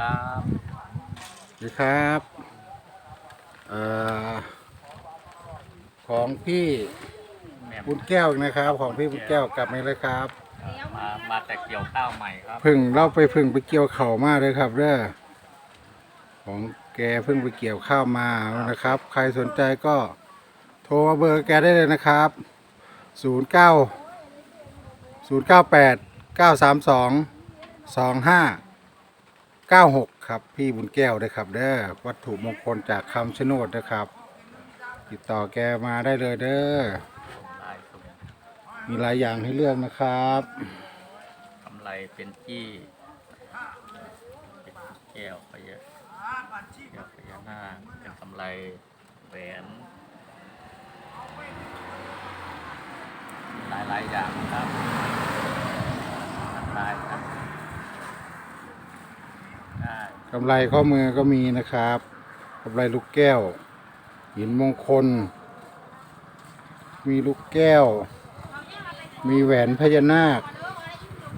ครับดีครับอของพี่บุญแก้วนะครับ ของพี่บุญแก้วกลับมาแล้วครับมามาแต่เกี่ยวข้าวใหม่ครับพึ่งเราไปเพึ่งไปเกี่ยวเข่าวมาเลยครับเด้อของแกเพึ่งไปเกี่ยวข้าวมานะครับ ใครสนใจก็โทรเบอร์แกได้เลยนะครับ 0 9 0 9 8 9 3 2 2 5 9 6 ครับ พี่บุญแก้วเลยครับเด้อวัตถุมงคลจากคำชะโนดนะครับ ติดต่อแกมาได้เลยเด้อมีหลายอย่างให้เลือกนะครับกำไรเป็นจี้เป็นแก้วพญาแก้วพญานาคเป็นกำไรแหวนหลายหลายๆอย่างครับหลายครับได้ กำไรข้อมือก็มีนะครับกำไรลูกแก้ว หินมงคล มีลูกแก้ว มีแหวนพญานาค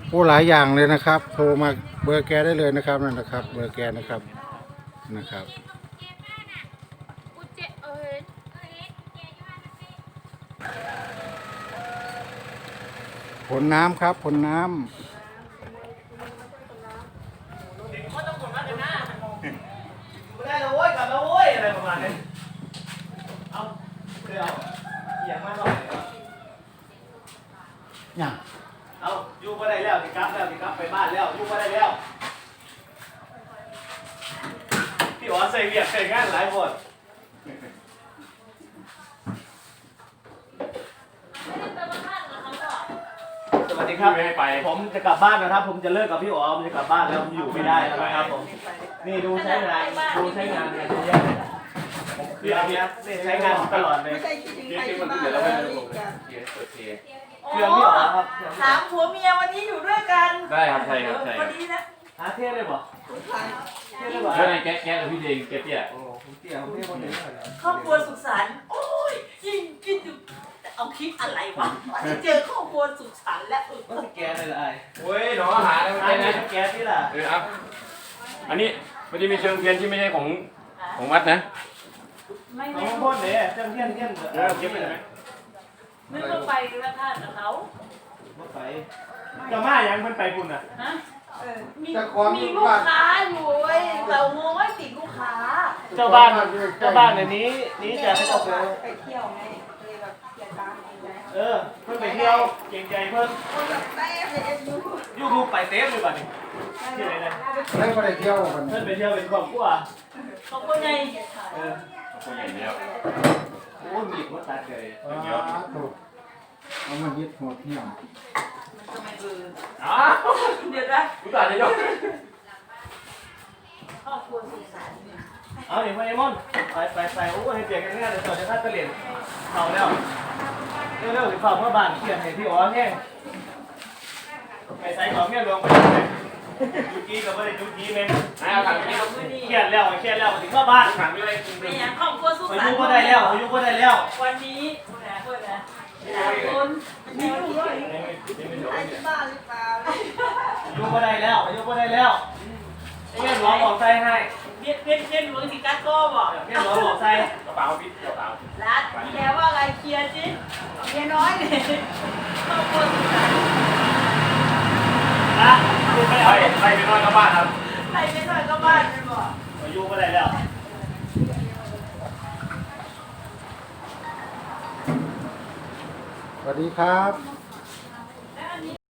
โอ้หลายอย่างเลยนะครับ โทรมาเบอร์แกได้เลยนะครับนั่นนะครับ เบอร์แกนะครับนะครับผลน้ำครับผลน้ำ ได้แล้วโว้ยกลับแล้วโว้ยอะไรประมาณนี้เอา เดี๋ยวเอียงมาหน่อยครับอย่างเอาอยู่ก็ได้แล้วสิกลับแล้วสิกลับไปบ้านแล้วอยู่ก็ได้แล้วพี่อ๋อใส่เวียกใส่งานหลายคน สวัสดีครับผมจะกลับบ้านนะครับ ผมจะเลิกกับพี่อ๋อผมจะกลับบ้านแล้วผมอยู่ไม่ได้แล้วนะครับผม นี่ดูใช้งาน ดูใช้งานกันเยอะ เลยผมเครื่องเนี้ยนี่ใช้งานตลอดเลย ไม่ใช่คิดถึงใครที่บ้านแล้วอีกอะเครื่องพี่อ๋อครับถามผัวเมียวันนี้อยู่ด้วยกันได้ครับใช่ครับใช่วันนี้นะหาเท่เลยบ่ใครเท่เลยบ่แล้วในแก๊สแก๊สกับพี่เดงแก๊สเตี้ยโอ้ผมเตี้ยผมเตี้ยคนเดียวเลยครอบครัวสุขสันต์โอ้ยยิ่งคิดดูเอาคลิปอะไรวะวันนี้เจอครอบครัวสุขสันต์แล้วเออก็สแกนเลยละไอ้เฮ้ยหนออาหารอะไรไอ้ไม่ไอ้ใช่สนะแกนนี่ล่ะเออครับอันนี้มันจะมีเชิงเทียนที่ไม่ใช่ของของวัดนะ ไม่น้ไม่องพ่นเนี่ยเจ้าเทียนเทียนเออเก็บไปไหมนึกว่าไปพระธาตุกับเขาบ่ไปเจ้ามายังมันไปพุ่นอะฮะมีจะขอมีลูกค้าอยู่เว้ยเราโมว่าติดลูกค้า เจ้าบ้านเจ้าบ้านในนี้นี้จะให้เจ้าไปไปเที่ยวไงเลยแบบเที่ยวตามไปเลยเออเพิ่นไปเที่ยวเก่งใจเพิ่นคนแบบได้เลยยูยูทูบไปเต็มเลยบัดนี้ที่ไหนนะได้ไปเที่ยวกันเพิ่นไปเที่ยวเป็นครอบครัวขอบคุณไงเออ คนใหญ่เดียวโอ้มีดว่าตาเกยถูกเอามายึดหัวเที่ยงทำไมเบอร์อ้าเดี๋ยวนะกูตายจะยกครอบครัวสุขสันต์เอาดิพ่อไอ้มอนไปไปไปโอ้ให้เปลี่ยนกันง่ายเลยต่อจะคาดตะเหรียญเขาแล้วเร็วๆสิฝากเมื่อบ้านเขียนให้พี่อ๋อแห้งไปใส่ของเนี่ยลงไปเลย จุกี้กับไม่ได้จุกี้เมนนายเอาถังนี้เครียดแล้วเครียดแล้วถึงเมื่อบ้านถังนี้อะไรกินเป็นอย่างครอบครัวสุขอาสันยุต์ก็ได้แล้วอายุก็ได้แล้ว วันนี้คุณนะคุณนะหลายคนมีลูกด้วยใครที่บ้านหรือเปล่าอายุก็ได้แล้วอายุก็ได้แล้วไอ้เงี้ยหลวงบอกใส่ให้เวียนเวียนเวียนหลวงสิกัสก็บอกเงี้ยหลวงบอกใส่กระเป๋าพิษกระเป๋ารัดแกว่าอะไรเคลียร์สิเมียน้อยเนี่ยครอบครัวสุขสันต์ นะดูไปไปเอาไปไปนอนกับบ้านครับใครไม่น้อยก็บ้านไปบอกอายุก็ได้แล้วสวัสดีครับ